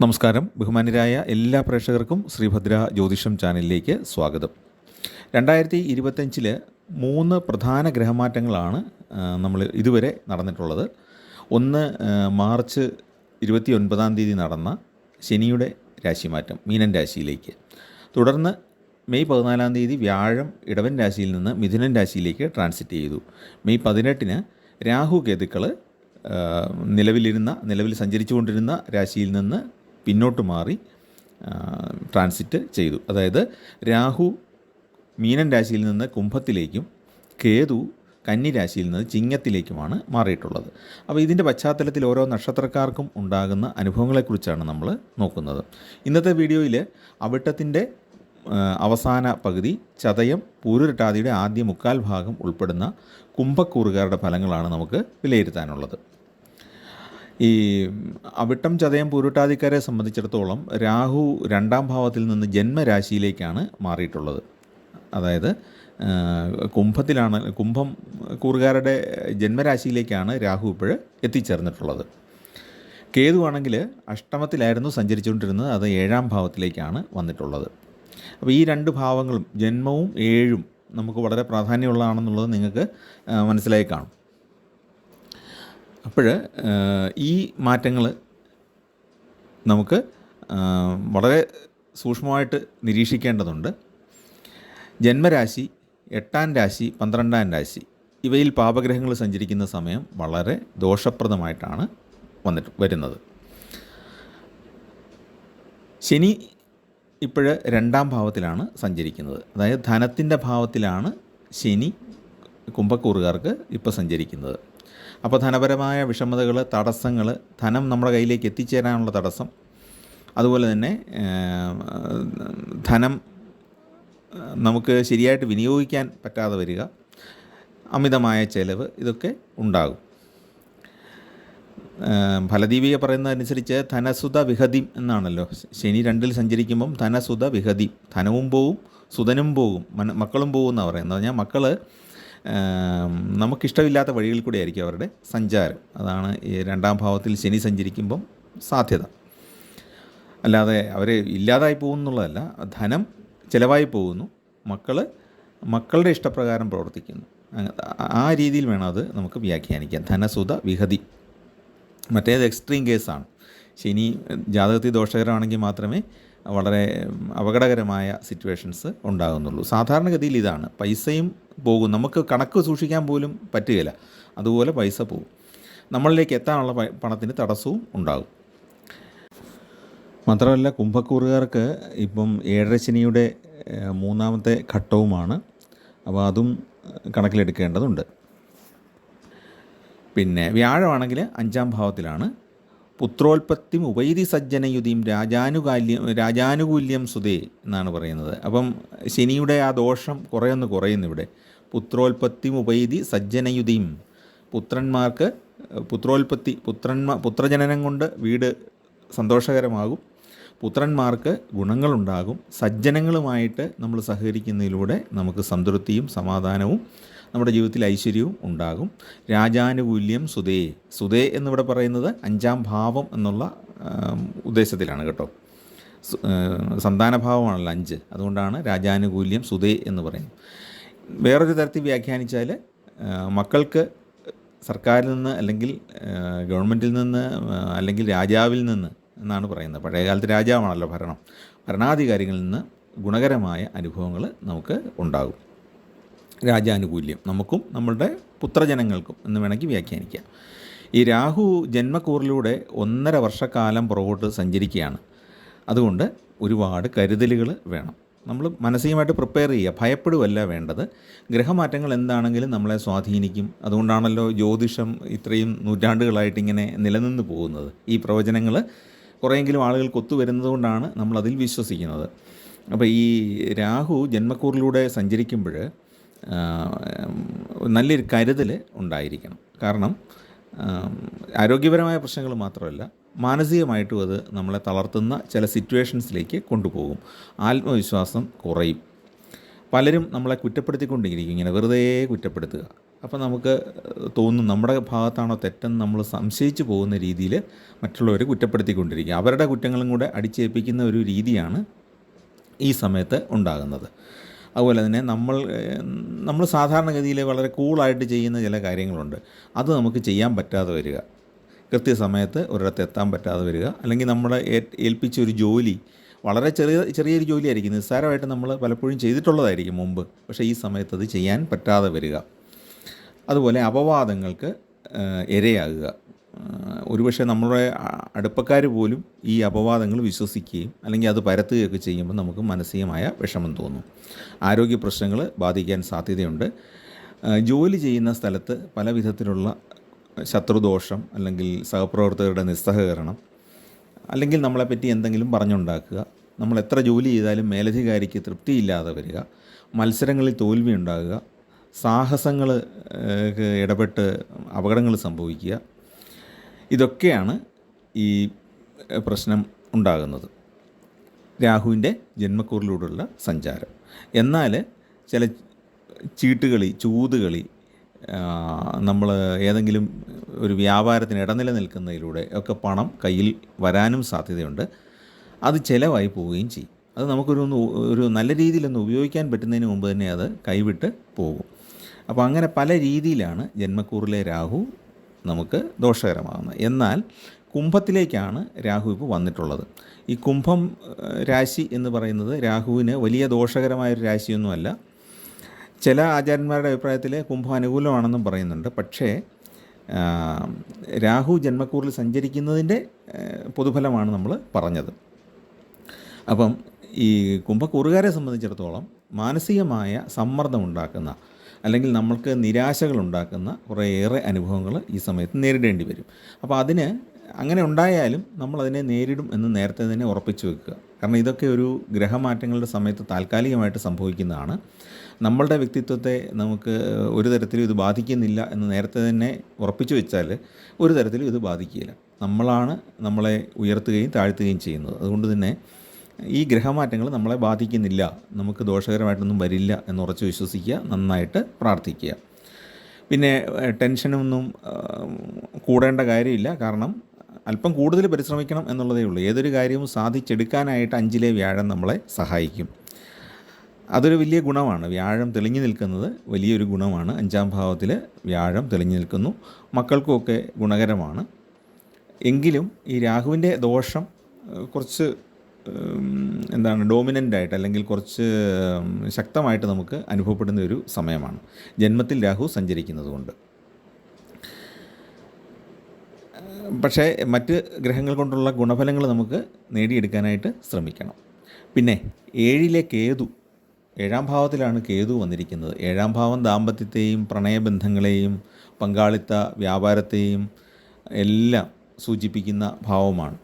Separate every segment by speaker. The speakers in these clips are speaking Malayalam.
Speaker 1: നമസ്കാരം. ബഹുമാനരായ എല്ലാ പ്രേക്ഷകർക്കും ശ്രീഭദ്ര ജ്യോതിഷം ചാനലിലേക്ക് സ്വാഗതം. രണ്ടായിരത്തി ഇരുപത്തഞ്ചിൽ മൂന്ന് പ്രധാന ഗ്രഹമാറ്റങ്ങളാണ് നമ്മൾ ഇതുവരെ നടന്നിട്ടുള്ളത്. ഒന്ന് മാർച്ച് ഇരുപത്തി ഒൻപതാം തീയതി നടന്ന ശനിയുടെ രാശിമാറ്റം മീനൻ രാശിയിലേക്ക്. തുടർന്ന് മെയ് പതിനാലാം തീയതി വ്യാഴം ഇടവൻ രാശിയിൽ നിന്ന് മിഥുനൻ രാശിയിലേക്ക് ട്രാൻസിറ്റ് ചെയ്തു. മെയ് പതിനെട്ടിന് രാഹു കേതുക്കൾ നിലവിലിരുന്ന നിലവിൽ സഞ്ചരിച്ചുകൊണ്ടിരുന്ന രാശിയിൽ നിന്ന് പിന്നോട്ട് മാറി ട്രാൻസിറ്റ് ചെയ്തു. അതായത് രാഹു മീനൻ രാശിയിൽ നിന്ന് കുംഭത്തിലേക്കും കേതു കന്നി രാശിയിൽ നിന്ന് ചിങ്ങത്തിലേക്കുമാണ് മാറിയിട്ടുള്ളത്. അപ്പോൾ ഇതിന്റെ പശ്ചാത്തലത്തിൽ ഓരോ നക്ഷത്രക്കാർക്കും ഉണ്ടാകുന്ന അനുഭവങ്ങളെക്കുറിച്ചാണ് നമ്മൾ നോക്കുന്നത്. ഇന്നത്തെ വീഡിയോയിൽ അവിട്ടത്തിന്റെ അവസാന പകുതി ചതയം പൂരുരട്ടാതിയുടെ ആദ്യ മുക്കാൽ ഭാഗം ഉൾപ്പെടുന്ന കുംഭക്കൂറുകാരുടെ ഫലങ്ങളാണ് നമുക്ക് വിലയിരുത്താനുള്ളത്. ഈ അവിട്ടം ചതയം പൂരുട്ടാതിക്കാരെ സംബന്ധിച്ചിടത്തോളം രാഹു രണ്ടാം ഭാവത്തിൽ നിന്ന് ജന്മരാശിയിലേക്കാണ് മാറിയിട്ടുള്ളത്. അതായത് കുംഭത്തിലാണ് കുംഭം കൂറുകാരുടെ ജന്മരാശിയിലേക്കാണ് രാഹു ഇപ്പോൾ എത്തിച്ചേർന്നിട്ടുള്ളത്. കേതു ആണെങ്കിൽ അഷ്ടമത്തിലായിരുന്നു സഞ്ചരിച്ചുകൊണ്ടിരുന്നത് അത് ഏഴാം ഭാവത്തിലേക്കാണ് വന്നിട്ടുള്ളത്. അപ്പോൾ ഈ രണ്ട് ഭാവങ്ങളും ജന്മവും ഏഴും നമുക്ക് വളരെ പ്രാധാന്യമുള്ളതാണെന്നുള്ളത് നിങ്ങൾക്ക് മനസ്സിലായി കാണും. അപ്പോൾ ഈ മാറ്റങ്ങൾ നമുക്ക് വളരെ സൂക്ഷ്മമായിട്ട് നിരീക്ഷിക്കേണ്ടതുണ്ട്. ജന്മരാശി എട്ടാം രാശി പന്ത്രണ്ടാം രാശി ഇവയിൽ പാപഗ്രഹങ്ങൾ സഞ്ചരിക്കുന്ന സമയം വളരെ ദോഷപ്രദമായിട്ടാണ് വന്നിട്ട് വരുന്നത്. ശനി ഇപ്പോൾ രണ്ടാം ഭാവത്തിലാണ് സഞ്ചരിക്കുന്നത്. അതായത് ധനത്തിന്റെ ഭാവത്തിലാണ് ശനി കുംഭക്കൂറുകാർക്ക് ഇപ്പോൾ സഞ്ചരിക്കുന്നത്. അപ്പോൾ ധനപരമായ വിഷമതകൾ തടസ്സങ്ങൾ ധനം നമ്മുടെ കയ്യിലേക്ക് എത്തിച്ചേരാനുള്ള തടസ്സം. അതുപോലെ തന്നെ ധനം നമുക്ക് ശരിയായിട്ട് വിനിയോഗിക്കാൻ പറ്റാതെ വരിക അമിതമായ ചെലവ് ഇതൊക്കെ ഉണ്ടാകും. ഫലദീപിക പറയുന്നതനുസരിച്ച് ധനസുത വിഹതി എന്നാണല്ലോ. ശനി രണ്ടിൽ സഞ്ചരിക്കുമ്പം ധനസുത വിഹതി. ധനവും പോവും സുതനും പോകും മക്കളും പോകും എന്നാണ് പറയുന്നത്. പറഞ്ഞാൽ മക്കൾ നമുക്കിഷ്ടമില്ലാത്ത വഴികളിൽ കൂടെ ആയിരിക്കും അവരുടെ സഞ്ചാരം. അതാണ് ഈ രണ്ടാം ഭാവത്തിൽ ശനി സഞ്ചരിക്കുമ്പം സാധ്യത. അല്ലാതെ അവർ ഇല്ലാതായി പോകുന്നുള്ളതല്ല ധനം ചിലവായി പോകുന്നു മക്കൾ മക്കളുടെ ഇഷ്ടപ്രകാരം പ്രവർത്തിക്കുന്നു. ആ രീതിയിൽ വേണം അത് നമുക്ക് വ്യാഖ്യാനിക്കാം ധനസുത വിഹതി. മറ്റേത് എക്സ്ട്രീം കേസാണ് ശനി ജാതകത്തിൽ ദോഷകരമാണെങ്കിൽ മാത്രമേ വളരെ അപകടകരമായ സിറ്റുവേഷൻസ് ഉണ്ടാകുന്നുള്ളൂ. സാധാരണഗതിയിൽ ഇതാണ്. പൈസയും പോകും. നമുക്ക് കണക്ക് സൂക്ഷിക്കാൻ പോലും പറ്റുകയില്ല. അതുപോലെ പൈസ പോകും. നമ്മളിലേക്ക് എത്താനുള്ള പണത്തിന് തടസ്സവും ഉണ്ടാകും. മാത്രമല്ല കുംഭക്കൂറുകാർക്ക് ഇപ്പം ഏഴരശനിയുടെ മൂന്നാമത്തെ ഘട്ടവുമാണ്. അപ്പോൾ അതും കണക്കിലെടുക്കേണ്ടതുണ്ട്. പിന്നെ വ്യാഴമാണെങ്കിൽ അഞ്ചാം ഭാവത്തിലാണ്. പുത്രോൽപത്തിയും ഉപൈതി സജ്ജനയുതിയും രാജാനുകാല്യം രാജാനുകൂല്യം സുതേ എന്നാണ് പറയുന്നത്. അപ്പം ശനിയുടെ ആ ദോഷം കുറേയൊന്ന് കുറയുന്നു ഇവിടെ. പുത്രോൽപത്തിയും ഉപൈതി സജ്ജനയുതിയും പുത്രന്മാർക്ക് പുത്രോൽപത്തി പുത്രന്മാ പുത്രജനനം കൊണ്ട് വീട് സന്തോഷകരമാകും. പുത്രന്മാർക്ക് ഗുണങ്ങളുണ്ടാകും. സജ്ജനങ്ങളുമായിട്ട് നമ്മൾ സഹകരിക്കുന്നതിലൂടെ നമുക്ക് സംതൃപ്തിയും സമാധാനവും നമ്മുടെ ജീവിതത്തിൽ ഐശ്വര്യവും ഉണ്ടാകും. രാജാനുകൂല്യം സുതേ സുതേ എന്നിവിടെ പറയുന്നത് അഞ്ചാം ഭാവം എന്നുള്ള ഉദ്ദേശത്തിലാണ് കേട്ടോ. സന്താനഭാവമാണല്ലോ അഞ്ച്. അതുകൊണ്ടാണ് രാജാനുകൂല്യം സുതേ എന്ന് പറയുന്നത്. വേറൊരു തരത്തിൽ വ്യാഖ്യാനിച്ചാൽ മക്കൾക്ക് സർക്കാരിൽ നിന്ന് അല്ലെങ്കിൽ ഗവൺമെന്റിൽ നിന്ന് അല്ലെങ്കിൽ രാജാവിൽ നിന്ന് എന്നാണ് പറയുന്നത്. പഴയകാലത്ത് രാജാവാണല്ലോ ഭരണം. ഭരണാധികാരികളിൽ നിന്ന് ഗുണകരമായ അനുഭവങ്ങൾ നമുക്ക് ഉണ്ടാകും. രാജാനുകൂല്യം നമുക്കും നമ്മളുടെ പുത്രജനങ്ങൾക്കും എന്ന് വേണമെങ്കിൽ വ്യാഖ്യാനിക്കാം. ഈ രാഹു ജന്മക്കൂറിലൂടെ ഒന്നര വർഷക്കാലം പുറകോട്ട് സഞ്ചരിക്കുകയാണ്. അതുകൊണ്ട് ഒരുപാട് കരുതലുകൾ വേണം. നമ്മൾ മാനസികമായിട്ട് പ്രിപ്പയർ ചെയ്യുക. ഭയപ്പെടുകയല്ല വേണ്ടത്. ഗ്രഹമാറ്റങ്ങൾ എന്താണെങ്കിലും നമ്മളെ സ്വാധീനിക്കും. അതുകൊണ്ടാണല്ലോ ജ്യോതിഷം ഇത്രയും നൂറ്റാണ്ടുകളായിട്ട് ഇങ്ങനെ നിലനിന്ന് പോകുന്നത്. ഈ പ്രവചനങ്ങൾ കുറേയെങ്കിലും ആളുകൾക്ക് ഒത്തുവരുന്നത് കൊണ്ടാണ് നമ്മളതിൽ വിശ്വസിക്കുന്നത്. അപ്പോൾ ഈ രാഹു ജന്മക്കൂറിലൂടെ സഞ്ചരിക്കുമ്പോൾ നല്ലൊരു കരുതൽ ഉണ്ടായിരിക്കണം. കാരണം ആരോഗ്യപരമായ പ്രശ്നങ്ങൾ മാത്രമല്ല മാനസികമായിട്ടും അത് നമ്മളെ തളർത്തുന്ന ചില സിറ്റുവേഷൻസിലേക്ക് കൊണ്ടുപോകും. ആത്മവിശ്വാസം കുറയും. പലരും നമ്മളെ കുറ്റപ്പെടുത്തിക്കൊണ്ടിരിക്കും ഇങ്ങനെ വെറുതെ കുറ്റപ്പെടുത്തുക. അപ്പോൾ നമുക്ക് തോന്നും നമ്മുടെ ഭാഗത്താണോ തെറ്റെന്ന് നമ്മൾ സംശയിച്ച് പോകുന്ന രീതിയിൽ മറ്റുള്ളവരെ കുറ്റപ്പെടുത്തിക്കൊണ്ടിരിക്കുക. അവരുടെ കുറ്റങ്ങളും കൂടെ അടിച്ചേൽപ്പിക്കുന്ന ഒരു രീതിയാണ് ഈ സമയത്ത് ഉണ്ടാകുന്നത്. അതുപോലെ തന്നെ നമ്മൾ നമ്മൾ സാധാരണഗതിയിൽ വളരെ കൂളായിട്ട് ചെയ്യുന്ന ചില കാര്യങ്ങളുണ്ട്. അത് നമുക്ക് ചെയ്യാൻ പറ്റാതെ വരിക. കൃത്യസമയത്ത് ഒരിടത്ത് എത്താൻ പറ്റാതെ വരിക. അല്ലെങ്കിൽ നമ്മളെ ഏൽപ്പിച്ച ഒരു ജോലി വളരെ ചെറിയ ചെറിയൊരു ജോലിയായിരിക്കും. നിസ്സാരമായിട്ട് നമ്മൾ പലപ്പോഴും ചെയ്തിട്ടുള്ളതായിരിക്കും മുമ്പ്. പക്ഷേ ഈ സമയത്ത് അത് ചെയ്യാൻ പറ്റാതെ വരിക. അതുപോലെ അപവാദങ്ങൾക്ക് ഇരയാകുക. ഒരുപക്ഷെ നമ്മുടെ അടുപ്പക്കാർ പോലും ഈ അപവാദങ്ങൾ വിശ്വസിക്കുകയും അല്ലെങ്കിൽ അത് പരത്തുകയൊക്കെ ചെയ്യുമ്പോൾ നമുക്ക് മാനസികമായ വിഷമം തോന്നും. ആരോഗ്യ പ്രശ്നങ്ങൾ ബാധിക്കാൻ സാധ്യതയുണ്ട്. ജോലി ചെയ്യുന്ന സ്ഥലത്ത് പല വിധത്തിലുള്ള ശത്രുദോഷം അല്ലെങ്കിൽ സഹപ്രവർത്തകരുടെ നിസ്സഹകരണം അല്ലെങ്കിൽ നമ്മളെപ്പറ്റി എന്തെങ്കിലും പറഞ്ഞുണ്ടാക്കുക നമ്മൾ എത്ര ജോലി ചെയ്താലും മേലധികാരിക്ക് തൃപ്തിയില്ലാതെ വരിക മത്സരങ്ങളിൽ തോൽവി ഉണ്ടാകുക സാഹസങ്ങൾ ഇടപെട്ട് അപകടങ്ങൾ സംഭവിക്കുക ഇതൊക്കെയാണ് ഈ പ്രശ്നം ഉണ്ടാകുന്നത്. രാഹുവിന്റെ ജന്മക്കൂറിലൂടെയുള്ള സഞ്ചാരം. എന്നാൽ ചില ചീട്ടുകളി ചൂതുകളി നമ്മൾ ഏതെങ്കിലും ഒരു വ്യാപാരത്തിന് ഇടനില നിൽക്കുന്നതിലൂടെ ഒക്കെ പണം കയ്യിൽ വരാനും സാധ്യതയുണ്ട്. അത് ചിലവായി പോവുകയും ചെയ്യും. അത് നമുക്കൊരു ഒരു നല്ല രീതിയിലൊന്ന് ഉപയോഗിക്കാൻ പറ്റുന്നതിന് മുമ്പ് തന്നെ അത് കൈവിട്ട് പോകും. അപ്പോൾ അങ്ങനെ പല രീതിയിലാണ് ജന്മക്കൂറിലെ രാഹു നമുക്ക് ദോഷകരമാകുന്നത്. എന്നാൽ കുംഭത്തിലേക്കാണ് രാഹു ഇപ്പോൾ വന്നിട്ടുള്ളത്. ഈ കുംഭം രാശി എന്ന് പറയുന്നത് രാഹുവിന് വലിയ ദോഷകരമായൊരു രാശിയൊന്നുമല്ല. ചില ആചാര്യന്മാരുടെ അഭിപ്രായത്തിൽ കുംഭം അനുകൂലമാണെന്നും പറയുന്നുണ്ട്. പക്ഷേ രാഹു ജന്മക്കൂറിൽ സഞ്ചരിക്കുന്നതിന്റെ പൊതുഫലമാണ് നമ്മൾ പറഞ്ഞത്. അപ്പം ഈ കുംഭക്കൂറുകാരെ സംബന്ധിച്ചിടത്തോളം മാനസികമായ സമ്മർദ്ദം ഉണ്ടാക്കുന്ന അല്ലെങ്കിൽ നമ്മൾക്ക് നിരാശകൾ ഉണ്ടാക്കുന്ന കുറേയേറെ അനുഭവങ്ങൾ ഈ സമയത്ത് നേരിടേണ്ടി വരും. അപ്പോൾ അതിന് അങ്ങനെ ഉണ്ടായാലും നമ്മളതിനെ നേരിടും എന്ന് നേരത്തെ തന്നെ ഉറപ്പിച്ചു വെക്കുക. കാരണം ഇതൊക്കെ ഒരു ഗ്രഹമാറ്റങ്ങളുടെ സമയത്ത് താൽക്കാലികമായിട്ട് സംഭവിക്കുന്നതാണ്. നമ്മളുടെ വ്യക്തിത്വത്തെ നമുക്ക് ഒരു തരത്തിലും ഇത് ബാധിക്കുന്നില്ല എന്ന് നേരത്തെ തന്നെ ഉറപ്പിച്ചു വെച്ചാൽ ഒരു തരത്തിലും ഇത് ബാധിക്കില്ല നമ്മളാണ് നമ്മളെ ഉയർത്തുകയും താഴ്ത്തുകയും ചെയ്യുന്നത്. അതുകൊണ്ട് തന്നെ ഈ ഗ്രഹമാറ്റങ്ങൾ നമ്മളെ ബാധിക്കുന്നില്ല നമുക്ക് ദോഷകരമായിട്ടൊന്നും വരില്ല എന്ന് ഉറച്ചു വിശ്വസിക്കുക നന്നായിട്ട് പ്രാർത്ഥിക്കുക. പിന്നെ ടെൻഷനൊന്നും കൂടേണ്ട കാര്യമില്ല. കാരണം അല്പം കൂടുതൽ പരിശ്രമിക്കണം എന്നുള്ളതേ ഉള്ളൂ. ഏതൊരു കാര്യവും സാധിച്ചെടുക്കാനായിട്ട് അഞ്ചിലെ വ്യാഴം നമ്മളെ സഹായിക്കും. അതൊരു വലിയ ഗുണമാണ്. വ്യാഴം തെളിഞ്ഞു നിൽക്കുന്നത് വലിയൊരു ഗുണമാണ്. അഞ്ചാം ഭാവത്തിൽ വ്യാഴം തെളിഞ്ഞു നിൽക്കുന്നു. മക്കൾക്കുമൊക്കെ ഗുണകരമാണ്. എങ്കിലും ഈ രാഹുവിന്റെ ദോഷം കുറച്ച് എന്താണ് ഡോമിനന്റ് ആയിട്ട് അല്ലെങ്കിൽ കുറച്ച് ശക്തമായിട്ട് നമുക്ക് അനുഭവപ്പെടുന്ന ഒരു സമയമാണ്. ജന്മത്തിൽ രാഹു സഞ്ചരിക്കുന്നത് കൊണ്ട് പക്ഷേ മറ്റ് ഗ്രഹങ്ങൾ കൊണ്ടുള്ള ഗുണഫലങ്ങൾ നമുക്ക് നേടിയെടുക്കാനായിട്ട് ശ്രമിക്കണം. പിന്നെ ഏഴിലെ കേതു ഏഴാം ഭാവത്തിലാണ് കേതു വന്നിരിക്കുന്നത്. ഏഴാം ഭാവം ദാമ്പത്യത്തെയും പ്രണയബന്ധങ്ങളെയും പങ്കാളിത്ത വ്യാപാരത്തെയും എല്ലാം സൂചിപ്പിക്കുന്ന ഭാവമാണ്.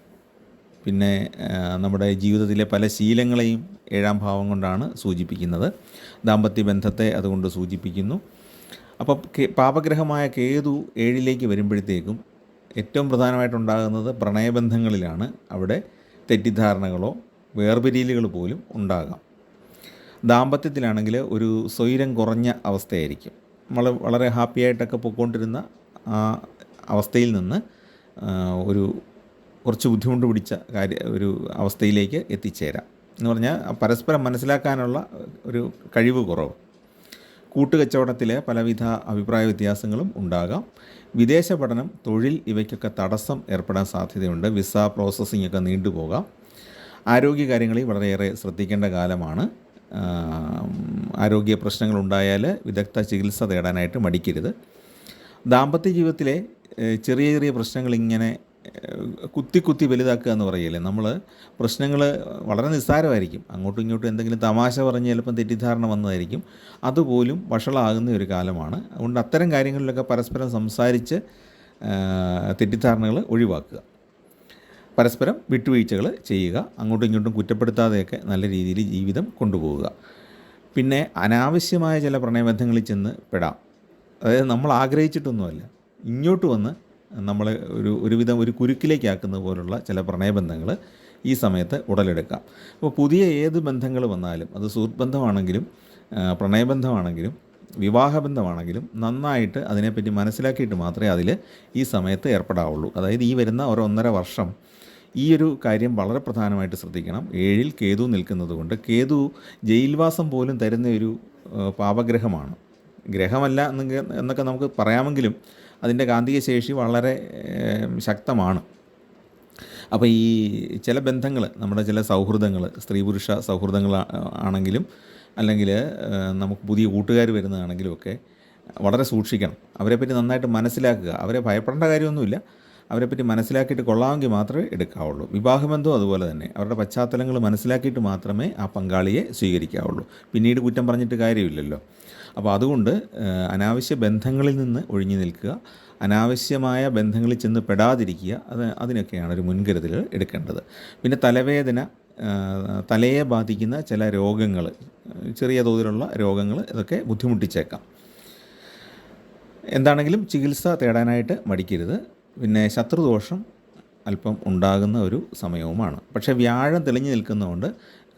Speaker 1: പിന്നെ നമ്മുടെ ജീവിതത്തിലെ പല ശീലങ്ങളെയും ഏഴാം ഭാവം കൊണ്ടാണ് സൂചിപ്പിക്കുന്നത്. ദാമ്പത്യ ബന്ധത്തെ അതുകൊണ്ട് സൂചിപ്പിക്കുന്നു. അപ്പോൾ പാപഗ്രഹമായ കേതു ഏഴിലേക്ക് വരുമ്പോഴത്തേക്കും ഏറ്റവും പ്രധാനമായിട്ടുണ്ടാകുന്നത് പ്രണയബന്ധങ്ങളിലാണ് അവിടെ തെറ്റിദ്ധാരണകളോ വേർപിരിയലുകൾ പോലും ഉണ്ടാകാം. ദാമ്പത്യത്തിലാണെങ്കിൽ ഒരു സ്വൈരം കുറഞ്ഞ അവസ്ഥയായിരിക്കും. നമ്മൾ വളരെ ഹാപ്പിയായിട്ടൊക്കെ പോയിക്കൊണ്ടിരുന്ന ആ അവസ്ഥയിൽ നിന്ന് ഒരു കുറച്ച് ബുദ്ധിമുട്ട് പിടിച്ച കാര്യ ഒരു അവസ്ഥയിലേക്ക് എത്തിച്ചേരാം. എന്ന് പറഞ്ഞാൽ പരസ്പരം മനസ്സിലാക്കാനുള്ള ഒരു കഴിവ് കുറവ്. കൂട്ടുകച്ചവടത്തിലെ പലവിധ അഭിപ്രായ വ്യത്യാസങ്ങളും ഉണ്ടാകാം. വിദേശ പഠനം തൊഴിൽ ഇവയ്ക്കൊക്കെ തടസ്സം ഏർപ്പെടാൻ സാധ്യതയുണ്ട്. വിസ പ്രോസസ്സിംഗ് ഒക്കെ നീണ്ടുപോകാം ആരോഗ്യ കാര്യങ്ങളിൽ വളരെയേറെ ശ്രദ്ധിക്കേണ്ട കാലമാണ്. ആരോഗ്യ പ്രശ്നങ്ങൾ പ്രശ്നങ്ങളുണ്ടായാൽ വിദഗ്ധ ചികിത്സ തേടാനായിട്ട് മടിക്കരുത്. ദാമ്പത്യ ജീവിതത്തിലെ ചെറിയ ചെറിയ പ്രശ്നങ്ങൾ ഇങ്ങനെ കുത്തി കുത്തി വലുതാക്കുക എന്ന് പറയില്ലേ? നമ്മൾ പ്രശ്നങ്ങൾ വളരെ നിസ്സാരമായിരിക്കും. അങ്ങോട്ടും ഇങ്ങോട്ടും എന്തെങ്കിലും തമാശ പറഞ്ഞ് ചിലപ്പം തെറ്റിദ്ധാരണ വന്നതായിരിക്കും. അതുപോലും വഷളാകുന്ന ഒരു കാലമാണ്. അതുകൊണ്ട് അത്തരം കാര്യങ്ങളിലൊക്കെ പരസ്പരം സംസാരിച്ച് തെറ്റിദ്ധാരണകൾ ഒഴിവാക്കുക. പരസ്പരം വിട്ടുവീഴ്ചകൾ ചെയ്യുക. അങ്ങോട്ടും ഇങ്ങോട്ടും കുറ്റപ്പെടുത്താതെയൊക്കെ നല്ല രീതിയിൽ ജീവിതം കൊണ്ടുപോവുക. പിന്നെ അനാവശ്യമായ ചില പ്രണയബന്ധങ്ങളിൽ ചെന്ന് പെടാം. അതായത് നമ്മൾ ആഗ്രഹിച്ചിട്ടൊന്നുമല്ല. ഇങ്ങോട്ട് വന്ന് നമ്മളെ ഒരു ഒരുവിധം ഒരു കുരുക്കിലേക്കാക്കുന്ന പോലുള്ള ചില പ്രണയബന്ധങ്ങൾ ഈ സമയത്ത് ഉടലെടുക്കാം. അപ്പോൾ പുതിയ ഏത് ബന്ധങ്ങൾ വന്നാലും അത് സുഹൃത്ത് ബന്ധമാണെങ്കിലും പ്രണയബന്ധമാണെങ്കിലും വിവാഹബന്ധമാണെങ്കിലും നന്നായിട്ട് അതിനെപ്പറ്റി മനസ്സിലാക്കിയിട്ട് മാത്രമേ അതിൽ ഈ സമയത്ത് ഏർപ്പെടാവുള്ളൂ. അതായത് ഈ വരുന്ന ഒരു ഒന്നര വർഷം ഈ ഒരു കാര്യം വളരെ പ്രധാനമായിട്ട് ശ്രദ്ധിക്കണം. ഏഴിൽ കേതു നിൽക്കുന്നത് കൊണ്ട് കേതു ജയിൽവാസം പോലും തരുന്ന ഒരു പാപഗ്രഹമാണ്. ഗ്രഹമല്ല എന്നൊക്കെ നമുക്ക് പറയാമെങ്കിലും അതിന്റെ കാന്തിക ശേഷി വളരെ ശക്തമാണ്. അപ്പോൾ ഈ ചില ബന്ധങ്ങൾ നമ്മുടെ ചില സൗഹൃദങ്ങൾ സ്ത്രീ പുരുഷ സൗഹൃദങ്ങൾ ആണെങ്കിലും അല്ലെങ്കിൽ നമുക്ക് പുതിയ കൂട്ടുകാർ വരുന്നതാണെങ്കിലും ഒക്കെ വളരെ സൂക്ഷിക്കണം. അവരെപ്പറ്റി നന്നായിട്ട് മനസ്സിലാക്കുക. അവരെ ഭയപ്പെടേണ്ട കാര്യമൊന്നുമില്ല. അവരെപ്പറ്റി മനസ്സിലാക്കിയിട്ട് കൊള്ളാമെങ്കിൽ മാത്രമേ എടുക്കാവുള്ളൂ. വിവാഹബന്ധവും അതുപോലെ തന്നെ. അവരുടെ പശ്ചാത്തലങ്ങൾ മനസ്സിലാക്കിയിട്ട് മാത്രമേ ആ പങ്കാളിയെ സ്വീകരിക്കാവുള്ളൂ. പിന്നീട് കുറ്റം പറഞ്ഞിട്ട് കാര്യമില്ലല്ലോ. അപ്പോൾ അതുകൊണ്ട് അനാവശ്യ ബന്ധങ്ങളിൽ നിന്ന് ഒഴിഞ്ഞു നിൽക്കുക. അനാവശ്യമായ ബന്ധങ്ങളിൽ ചെന്ന് പെടാതിരിക്കുക. അത് അതിനൊക്കെയാണ് ഒരു മുൻകരുതൽ എടുക്കേണ്ടത്. പിന്നെ തലവേദന തലയെ ബാധിക്കുന്ന ചില രോഗങ്ങൾ ചെറിയ തോതിലുള്ള രോഗങ്ങൾ ഇതൊക്കെ ബുദ്ധിമുട്ടിച്ചേക്കാം. എന്താണെങ്കിലും ചികിത്സ തേടാനായിട്ട് മടിക്കരുത്. പിന്നെ ശത്രുദോഷം അല്പം ഉണ്ടാകുന്ന ഒരു സമയവുമാണ്. പക്ഷേ വ്യാഴം തെളിഞ്ഞു നിൽക്കുന്നതുകൊണ്ട്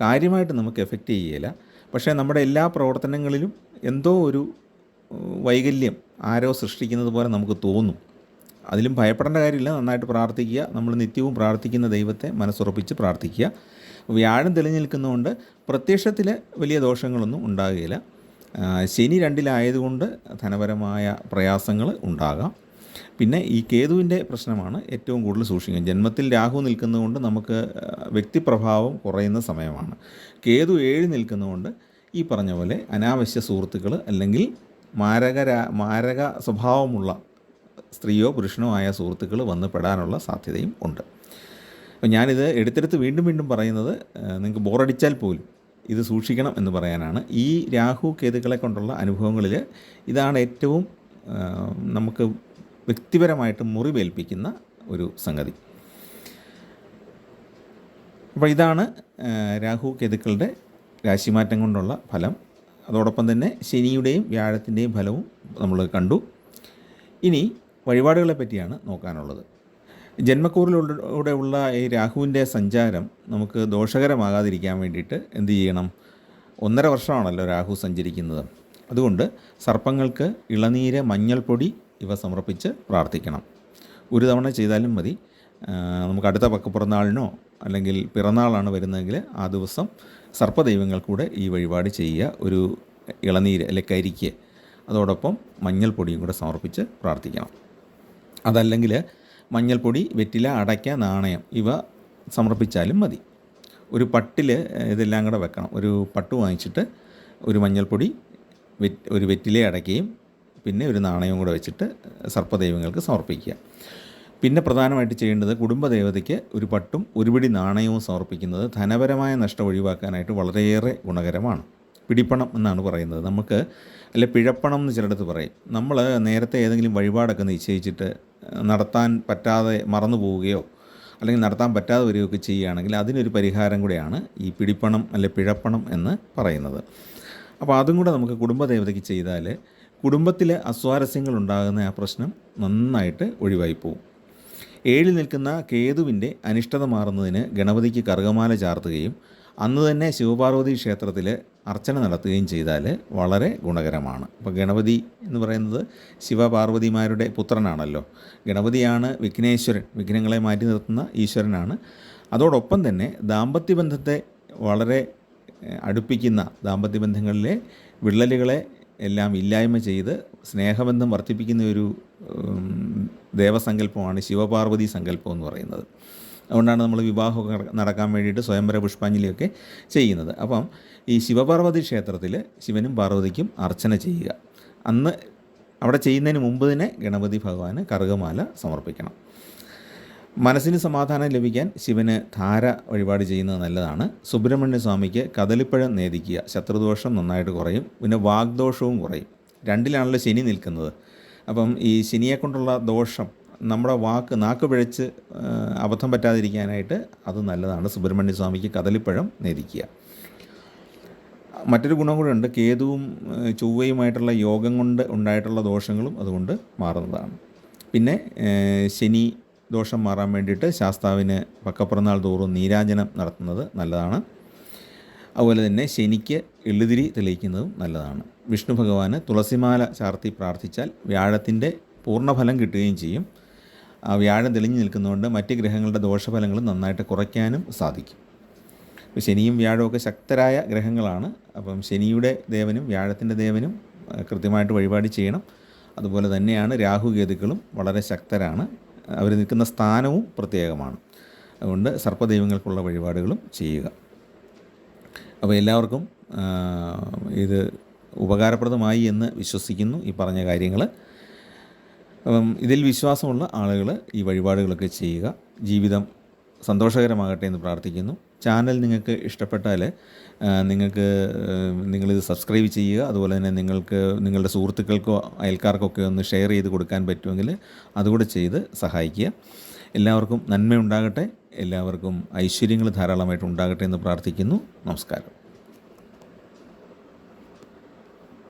Speaker 1: കാര്യമായിട്ട് നമുക്ക് എഫക്റ്റ് ചെയ്യുകയില്ല പക്ഷേ നമ്മുടെ എല്ലാ പ്രവർത്തനങ്ങളിലും എന്തോ ഒരു വൈകല്യം ആരോ സൃഷ്ടിക്കുന്നത് പോലെ നമുക്ക് തോന്നും. അതിലും ഭയപ്പെടേണ്ട കാര്യമില്ല. നന്നായിട്ട് പ്രാർത്ഥിക്കുക. നമ്മൾ നിത്യവും പ്രാർത്ഥിക്കുന്ന ദൈവത്തെ മനസ്സുറപ്പിച്ച് പ്രാർത്ഥിക്കുക. വ്യാഴം തെളിഞ്ഞു നിൽക്കുന്നതുകൊണ്ട് പ്രത്യക്ഷത്തിൽ വലിയ ദോഷങ്ങളൊന്നും ഉണ്ടാകുകയില്ല. ശനി രണ്ടിലായതുകൊണ്ട് ധനപരമായ പ്രയാസങ്ങൾ ഉണ്ടാകാം. പിന്നെ ഈ കേതുവിന്റെ പ്രശ്നമാണ് ഏറ്റവും കൂടുതൽ സൂക്ഷിക്കുക. ജന്മത്തിൽ രാഹു നിൽക്കുന്നതുകൊണ്ട് നമുക്ക് വ്യക്തിപ്രഭാവം കുറയുന്ന സമയമാണ്. കേതു ഏഴ് നിൽക്കുന്നതുകൊണ്ട് ഈ പറഞ്ഞ പോലെ അനാവശ്യ സുഹൃത്തുക്കൾ അല്ലെങ്കിൽ മാരക മാരക സ്വഭാവമുള്ള സ്ത്രീയോ പുരുഷനോ ആയ സുഹൃത്തുക്കൾ വന്ന് പെടാനുള്ള സാധ്യതയും ഉണ്ട്. അപ്പോൾ ഞാനിത് എടുത്തെടുത്ത് വീണ്ടും വീണ്ടും പറയുന്നത് നിങ്ങൾക്ക് ബോറടിച്ചാൽ പോലും ഇത് സൂക്ഷിക്കണം എന്ന് പറയാനാണ്. ഈ രാഹു കേതുക്കളെ കൊണ്ടുള്ള അനുഭവങ്ങളിൽ ഇതാണ് ഏറ്റവും നമുക്ക് വ്യക്തിപരമായിട്ട് മുറിവേൽപ്പിക്കുന്ന ഒരു സംഗതി. അപ്പോൾ ഇതാണ് രാഹു കേതുക്കളുടെ രാശിമാറ്റം കൊണ്ടുള്ള ഫലം. അതോടൊപ്പം തന്നെ ശനിയുടെയും വ്യാഴത്തിന്റെയും ഫലവും നമ്മൾ കണ്ടു. ഇനി വഴിപാടുകളെ പറ്റിയാണ് നോക്കാനുള്ളത്. ജന്മക്കൂറിലൂടെ ഉള്ള ഈ രാഹുവിന്റെ സഞ്ചാരം നമുക്ക് ദോഷകരമാകാതിരിക്കാൻ വേണ്ടിയിട്ട് എന്ത് ചെയ്യണം? ഒന്നര വർഷമാണല്ലോ രാഹു സഞ്ചരിക്കുന്നത്. അതുകൊണ്ട് സർപ്പങ്ങൾക്ക് ഇളനീര് മഞ്ഞൾപ്പൊടി ഇവ സമർപ്പിച്ച് പ്രാർത്ഥിക്കണം. ഒരു തവണ ചെയ്താലും മതി. നമുക്ക് അടുത്ത പക്കപ്പിറന്നാളിനോ അല്ലെങ്കിൽ പിറന്നാളാണ് വരുന്നതെങ്കിൽ ആ ദിവസം സർപ്പദൈവങ്ങൾ കൂടെ ഈ വഴിപാട് ചെയ്യുക ഒരു ഇളനീര് അല്ലെ കരിക്ക് അതോടൊപ്പം മഞ്ഞൾപ്പൊടിയും കൂടെ സമർപ്പിച്ച് പ്രാർത്ഥിക്കണം. അതല്ലെങ്കിൽ മഞ്ഞൾപ്പൊടി വെറ്റില അടയ്ക്ക നാണയം ഇവ സമർപ്പിച്ചാലും മതി. ഒരു പട്ടിൽ ഇതെല്ലാം കൂടെ വെക്കണം. ഒരു പട്ട് വാങ്ങിച്ചിട്ട് ഒരു മഞ്ഞൾപ്പൊടി ഒരു വെറ്റില അടയ്ക്കുകയും പിന്നെ ഒരു നാണയവും കൂടെ വെച്ചിട്ട് സർപ്പദൈവങ്ങൾക്ക് സമർപ്പിക്കുക. പിന്നെ പ്രധാനമായിട്ട് ചെയ്യേണ്ടത് കുടുംബദേവതയ്ക്ക് ഒരു പട്ടും ഒരുപിടി നാണയവും സമർപ്പിക്കുന്നത് ധനപരമായ നഷ്ടം ഒഴിവാക്കാനായിട്ട് വളരെയേറെ ഗുണകരമാണ്. പിടിപ്പണം എന്നാണ് പറയുന്നത്. നമുക്ക് അല്ലെ പിഴപ്പണം എന്ന് ചിലയിടത്ത് പറയും. നമ്മൾ നേരത്തെ ഏതെങ്കിലും വഴിപാടൊക്കെ നിശ്ചയിച്ചിട്ട് നടത്താൻ പറ്റാതെ മറന്നു പോവുകയോ അല്ലെങ്കിൽ നടത്താൻ പറ്റാതെ വരികയൊക്കെ ചെയ്യുകയാണെങ്കിൽ അതിനൊരു പരിഹാരം കൂടെയാണ് ഈ പിടിപ്പണം അല്ലെ പിഴപ്പണം എന്ന് പറയുന്നത്. അപ്പോൾ അതും കൂടെ നമുക്ക് കുടുംബദേവതയ്ക്ക് ചെയ്താൽ കുടുംബത്തിലെ അസ്വാരസ്യങ്ങൾ ഉണ്ടാകുന്ന ആ പ്രശ്നം നന്നായിട്ട് ഒഴിവായി പോകും ഏഴിൽ നിൽക്കുന്ന കേതുവിന്റെ അനിഷ്ടത മാറുന്നതിന് ഗണപതിക്ക് കറുകമാല ചാർത്തുകയും അന്ന് തന്നെ ശിവപാർവതി ക്ഷേത്രത്തിൽ അർച്ചന നടത്തുകയും ചെയ്താൽ വളരെ ഗുണകരമാണ്. അപ്പോൾ ഗണപതി എന്ന് പറയുന്നത് ശിവപാർവതിമാരുടെ പുത്രനാണല്ലോ. ഗണപതിയാണ് വിഘ്നേശ്വരൻ. വിഘ്നങ്ങളെ മാറ്റി നിർത്തുന്ന ഈശ്വരനാണ്. അതോടൊപ്പം തന്നെ ദാമ്പത്യ ബന്ധത്തെ വളരെ അടുപ്പിക്കുന്ന ദാമ്പത്യ ബന്ധങ്ങളിലെ വിള്ളലുകളെ എല്ലാം ഇല്ലായ്മ ചെയ്ത് സ്നേഹബന്ധം വർദ്ധിപ്പിക്കുന്ന ഒരു ദേവസങ്കല്പമാണ് ശിവപാർവതി സങ്കല്പം എന്ന് പറയുന്നത്. അതുകൊണ്ടാണ് നമ്മൾ വിവാഹമൊക്കെ നട- നടക്കാൻ വേണ്ടിയിട്ട് സ്വയംവര പുഷ്പാഞ്ജലിയൊക്കെ ചെയ്യുന്നത്. അപ്പം ഈ ശിവപാർവതി ക്ഷേത്രത്തിൽ ശിവനും പാർവതിക്കും അർച്ചന ചെയ്യുക. അന്ന് അവിടെ ചെയ്യുന്നതിന് മുമ്പ് തന്നെ ഗണപതി ഭഗവാന് കറുകമാല സമർപ്പിക്കണം. മനസ്സിന് സമാധാനം ലഭിക്കാൻ ശിവന് ധാര വഴിപാട് ചെയ്യുന്നത് നല്ലതാണ്. സുബ്രഹ്മണ്യ സ്വാമിക്ക് കദളിപ്പഴം നേദിക്കുക. ശത്രുദോഷം നന്നായിട്ട് കുറയും. പിന്നെ വാഗ്ദോഷവും കുറയും. രണ്ടിലാണല്ലോ ശനി നിൽക്കുന്നത്. അപ്പം ഈ ശനിയെ കൊണ്ടുള്ള ദോഷം നമ്മുടെ വാക്ക് നാക്ക് പിഴച്ച് അബദ്ധം പറ്റാതിരിക്കാനായിട്ട് അത് നല്ലതാണ്. സുബ്രഹ്മണ്യ സ്വാമിക്ക് കദളിപ്പഴം നേരിക്കുക. മറ്റൊരു ഗുണം കൂടെ ഉണ്ട്. കേതുവും ചൊവ്വയുമായിട്ടുള്ള യോഗം കൊണ്ട് ഉണ്ടായിട്ടുള്ള ദോഷങ്ങളും അതുകൊണ്ട് മാറുന്നതാണ്. പിന്നെ ശനി ദോഷം മാറാൻ വേണ്ടിയിട്ട് ശാസ്താവിന് പക്കപ്പിറന്നാൾ തോറും നീരാജനം നടത്തുന്നത് നല്ലതാണ്. അതുപോലെ തന്നെ ശനിക്ക് എളുതിരി തെളിയിക്കുന്നതും നല്ലതാണ്. വിഷ്ണു ഭഗവാന് തുളസിമാല ചാർത്തി പ്രാർത്ഥിച്ചാൽ വ്യാഴത്തിന്റെ പൂർണഫലം കിട്ടുകയും ചെയ്യും. ആ വ്യാഴം തെളിഞ്ഞു നിൽക്കുന്നതുകൊണ്ട് മറ്റ് ഗ്രഹങ്ങളുടെ ദോഷഫലങ്ങൾ നന്നായിട്ട് കുറയ്ക്കാനും സാധിക്കും. ഇപ്പോൾ ശനിയും ഒക്കെ ശക്തരായ ഗ്രഹങ്ങളാണ്. അപ്പം ശനിയുടെ ദേവനും വ്യാഴത്തിന്റെ ദേവനും കൃത്യമായിട്ട് വഴിപാട് ചെയ്യണം. അതുപോലെ തന്നെയാണ് രാഹുകേതുക്കളും വളരെ ശക്തരാണ്. അവർ നിൽക്കുന്ന സ്ഥാനവും പ്രത്യേകമാണ്. അതുകൊണ്ട് സർപ്പദൈവങ്ങൾക്കുള്ള വഴിപാടുകളും ചെയ്യുക. അപ്പോൾ എല്ലാവർക്കും ഇത് ഉപകാരപ്രദമായി എന്ന് വിശ്വസിക്കുന്നു ഈ പറഞ്ഞ കാര്യങ്ങൾ ഇതിൽ വിശ്വാസമുള്ള ആളുകൾ ഈ വഴിപാടുകളൊക്കെ ചെയ്യുക. ജീവിതം സന്തോഷകരമാകട്ടെ എന്ന് പ്രാർത്ഥിക്കുന്നു. ചാനൽ നിങ്ങൾക്ക് ഇഷ്ടപ്പെട്ടാൽ നിങ്ങൾക്ക് നിങ്ങളിത് സബ്സ്ക്രൈബ് ചെയ്യുക. അതുപോലെ തന്നെ നിങ്ങൾക്ക് നിങ്ങളുടെ സുഹൃത്തുക്കൾക്കോ അയൽക്കാർക്കൊക്കെ ഒന്ന് ഷെയർ ചെയ്ത് കൊടുക്കാൻ പറ്റുമെങ്കിൽ അതുകൂടെ ചെയ്ത് സഹായിക്കുക. എല്ലാവർക്കും നന്മയുണ്ടാകട്ടെ. എല്ലാവർക്കും ഐശ്വര്യങ്ങൾ ധാരാളമായിട്ട് ഉണ്ടാകട്ടെ എന്ന് പ്രാർത്ഥിക്കുന്നു. നമസ്കാരം.